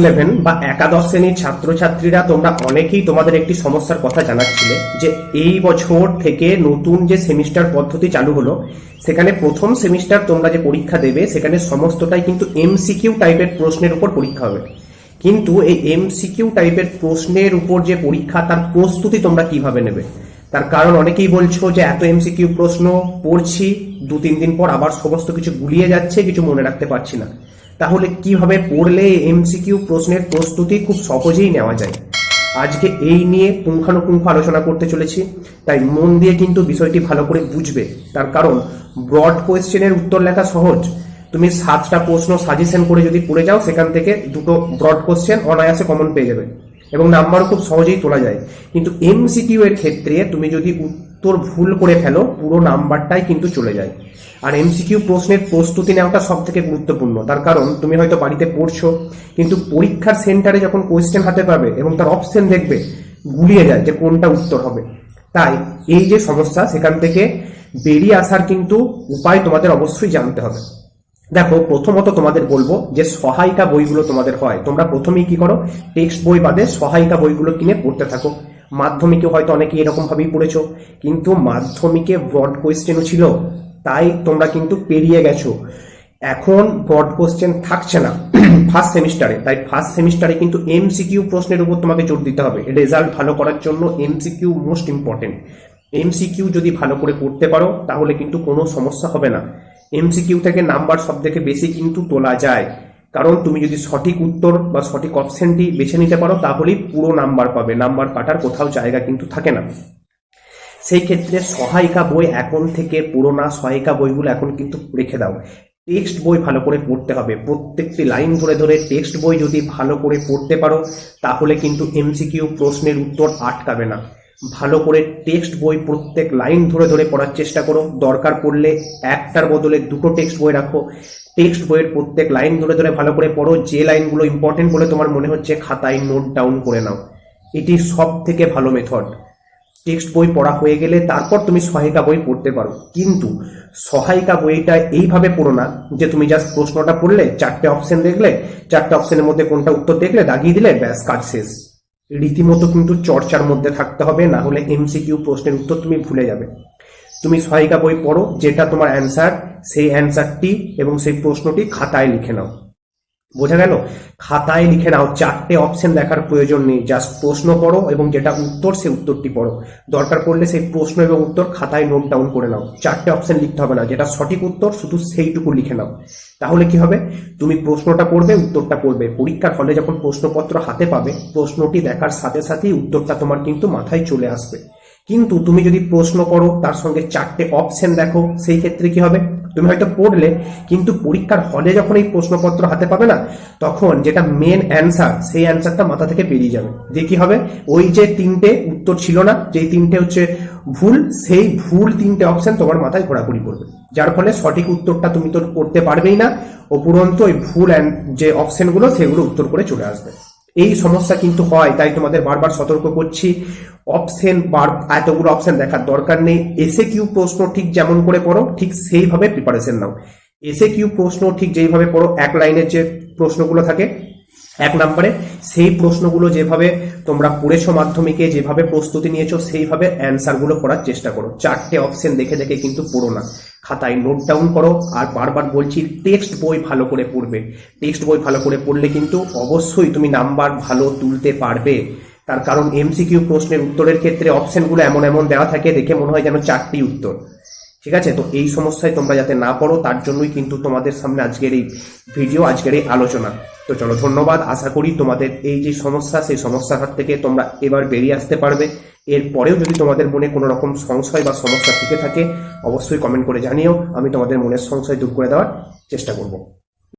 Eleven বা একাদশ শ্রেণির ছাত্রছাত্রীরা তোমরা অনেকেই তোমাদের একটি সমস্যার কথা জানাচ্ছিলে যে এই বছর থেকে নতুন যে সেমিস্টার পদ্ধতি চালু হলো, সেখানে প্রথম সেমিস্টার তোমরা যে পরীক্ষা দেবে, সেখানে সমস্তটাই কিন্তু এমসিকিউ টাইপের প্রশ্নের উপর পরীক্ষা হবে। কিন্তু এই এমসিকিউ টাইপের প্রশ্নের উপর যে পরীক্ষা, তার প্রস্তুতি তোমরা কীভাবে নেবে? তার কারণ অনেকেই বলছো যে এত এমসিকিউ প্রশ্ন পড়ছি দু তিন দিন পর আবার সমস্ত কিছু গুলিয়ে যাচ্ছে, কিছু মনে রাখতে পারছি না। তাহলে কীভাবে পড়লে এমসিকিউ প্রশ্নের প্রস্তুতি খুব সহজেই নেওয়া যায়? আজকে এই নিয়ে পুঙ্খানুপুঙ্খ আলোচনা করতে চলেছি, তাই মন দিয়ে কিন্তু বিষয়টি ভালো করে বুঝবে। তার কারণ ব্রড কোয়েশ্চেনের উত্তর লেখা সহজ। তুমি সাতটা প্রশ্ন সাজেশন করে যদি পড়ে যাও, সেখান থেকে দুটো ব্রড কোশ্চেন অনায়াসে কমন পেয়ে যাবে। এবং নাম্বারও খুব সহজেই তোলা যায়। কিন্তু এমসিকিউ এর ক্ষেত্রে তুমি যদি উত্তর ভুল করে ফেলো, পুরো নাম্বারটাই কিন্তু চলে যায়। আর এমসিকিউ প্রশ্নের প্রস্তুতি নেওয়াটা সব থেকে গুরুত্বপূর্ণ। তার কারণ, তুমি হয়তো বাড়িতে পড়ছো, কিন্তু পরীক্ষার সেন্টারে যখন কোয়েশ্চেন হাতে পাবে এবং তার অপশন দেখবে, গুলিয়ে যায় যে কোনটা উত্তর হবে। তাই, এই যে সমস্যা, সেখান থেকে বেরিয়ে আসার কিন্তু উপায় তোমাদের অবশ্যই জানতে হবে। দেখো, প্রথমত তোমাদের বলব যে সহায়িকা বইগুলো তোমাদের হয়। তোমরা প্রথমেই কি করো? টেক্সট বই বাদে সহায়িকা বইগুলো কিনে পড়তে থাকো। মাধ্যমিকে হয়তো অনেকে এরকম ভাবেই পড়েছো, কিন্তু মাধ্যমিকে ব্রড কোয়েশ্চেনও ছিল, তাই তোমরা কিন্তু পেরিয়ে গেছো। এখন ব্রড কোশ্চেন থাকছে না ফার্স্ট সেমিস্টারে তাই ফার্স্ট সেমিস্টারে কিন্তু এমসিকিউ প্রশ্নের উপর তোমাকে জোর দিতে হবে। রেজাল্ট ভালো করার জন্য এমসিকিউ মোস্ট ইম্পর্টেন্ট এমসিকিউ যদি ভালো করে করতে পারো, তাহলে কিন্তু কোনো সমস্যা হবে না। এমসিকিউ থেকে নাম্বার সব থেকে বেশি কিন্তু তোলা যায়। কারণ তুমি যদি সঠিক উত্তর বা সঠিক অপশনটি বেছে নিতে পারো, তাহলেই পুরো নাম্বার পাবে। নাম্বার কাটার কোথাও জায়গা কিন্তু থাকে না। সেই ক্ষেত্রে সহায়িকা বই এখন থেকে পুরোনা সহায়িকা বইগুলো এখন কিন্তু রেখে দাও। টেক্সট বই ভালো করে পড়তে হবে। প্রত্যেকটি লাইন ধরে ধরে টেক্সট বই যদি ভালো করে পড়তে পারো, তাহলে কিন্তু এমসিকিউ প্রশ্নের উত্তর আটকাবে না। ভালো করে টেক্সট বই প্রত্যেক লাইন ধরে ধরে পড়ার চেষ্টা করো। দরকার পড়লে একটার বদলে দুটো টেক্সট বই রাখো। টেক্সট বইয়ের প্রত্যেক লাইন ধরে ধরে ভালো করে পড়ো। যে লাইনগুলো ইম্পর্টেন্ট বলে তোমার মনে হচ্ছে, খাতায় নোট ডাউন করে নাও। এটি সব থেকে ভালো মেথড টেক্সট বই পড়া হয়ে গেলে তারপর তুমি সহায়িকা বই পড়তে পারো। কিন্তু সহায়িকা বইটা এইভাবে পড়ো না যে তুমি জাস্ট প্রশ্নটা পড়লে, চারটে অপশন দেখলে, চারটে অপশনের মধ্যে কোনটা উত্তর দেখলে, দাগিয়ে দিলে, ব্যাস, কাজ শেষ। রীতিমতো কিন্তু চর্চার মধ্যে থাকতে হবে, না হলে এমসিকিউ প্রশ্নের উত্তর তুমি ভুলে যাবে। তুমি সহায়িকা বই পড়ো, যেটা তোমার অ্যান্সার সেই অ্যান্সারটি এবং সেই প্রশ্নটি খাতায় লিখে নাও। বোঝা গেল? খাতায় লিখে নাও, চারটে অপশন দেখার প্রয়োজন নেই জাস্ট প্রশ্ন পড়ো এবং যেটা উত্তর সেই উত্তরটি পড়ো। দরকার পড়লে সেই প্রশ্ন এবং উত্তর খাতায় নোট ডাউন করে নাও। চারটে অপশন লিখতে হবে না, যেটা সঠিক উত্তর শুধু সেইটুকু লিখে নাও। তাহলে কি হবে? তুমি প্রশ্নটা পড়বে, উত্তরটা পড়বে। পরীক্ষার হলে যখন প্রশ্নপত্র হাতে পাবে, প্রশ্নটি দেখার সাথে সাথেই উত্তরটা তোমার কিন্তু মাথায় চলে আসবে। কিন্তু তুমি যদি প্রশ্ন করো তার সঙ্গে চারটে অপশন দেখো, সেই ক্ষেত্রে কি হবে? তুমি হয়তো পড়লে, কিন্তু পরীক্ষার হলে যখন এই প্রশ্নপত্র হাতে পাবে না, তখন যেটা মেন অ্যান্সার সেই অ্যান্সারটা মাথা থেকে বেরিয়ে যাবে। দিয়ে কি হবে? ওই যে তিনটে উত্তর ছিল না, যেই তিনটে হচ্ছে ভুল, সেই ভুল তিনটে অপশন তোমার মাথায় ঘোরাঘুরি করবে। যার ফলে সঠিক উত্তরটা তুমি তো করতে পারবেই না উপরন্ত ওই ভুল যে অপশনগুলো সেগুলো উত্তর করে চলে আসবে। এই সমস্যা কিন্তু হয়, তাই তোমাদের বারবার সতর্ক করছি। অপশন বার, এতগুলো অপশন দেখার দরকার নেই। এসে কিউ প্রশ্ন ঠিক যেমন করে পড়ো, ঠিক সেইভাবে প্রিপারেশন নাও। এসে কিউ প্রশ্ন ঠিক যেইভাবে পড়ো, এক লাইনের যে প্রশ্নগুলো থাকে, এক নম্বরে, সেই প্রশ্নগুলো যেভাবে তোমরা পড়েছো মাধ্যমিকে, যেভাবে প্রস্তুতি নিয়েছো, সেইভাবে অ্যান্সারগুলো করার চেষ্টা করো। চারটে অপশন দেখে দেখে কিন্তু পড়ো না। খাতায় নোট ডাউন করো আর বারবার বলছি টেক্সট বই ভালো করে পড়বে। টেক্সট বই ভালো করে পড়লে কিন্তু অবশ্যই তুমি নাম্বার ভালো তুলতে পারবে। তার কারণ এমসিকিউ প্রশ্নের উত্তরের ক্ষেত্রে অপশনগুলো এমন এমন দেওয়া থাকে, দেখে মনে হয় যেন চারটি উত্তর। ঠিক আছে? তো এই সমস্যায় তোমরা যাতে না পড়ো, তার জন্যই কিন্তু তোমাদের সামনে আজকের এই ভিডিও আজকের এই আলোচনা। তো চলো, ধন্যবাদ। আশা করি তোমাদের এই যে সমস্যা, সেই সমস্যার হাত থেকে তোমরা এবার বেরিয়ে আসতে পারবে। এরপরেও যদি তোমাদের মনে কোনো রকম সংশয় বা সমস্যা থেকে থাকে, অবশ্যই কমেন্ট করে জানিও। আমি তোমাদের মনের সংশয় দূর করে দেওয়ার চেষ্টা করব।